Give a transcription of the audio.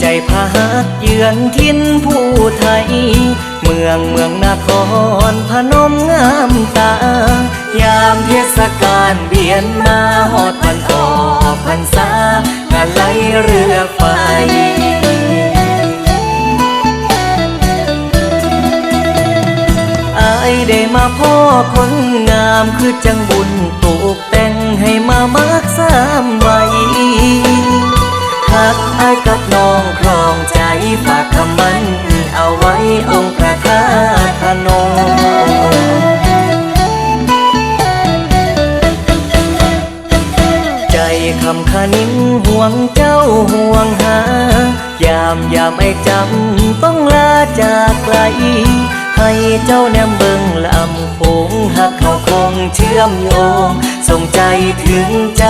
ใจพาหักเยือนทินผู้ไทย เมืองเมืองนครพนมงามตา ยามเทศกาลเบียนมาหอดวันออพรรษางานไหลเรือไฟอได้มาพ่อคนงามคือจังบุญตกแต่งให้มามักสาม ฮักอายกับน้องครองใจฝากคำมันเอาไว้องค์พระธาตุพนมใจคำขานิ้นห่วงเจ้าห่วงหา ยามยามไอ้จำต้องลาจากไกล ให้เจ้าแนมเบิงลำโขงหักเขาคงเชื่อมโยงส่งใจถึงใจ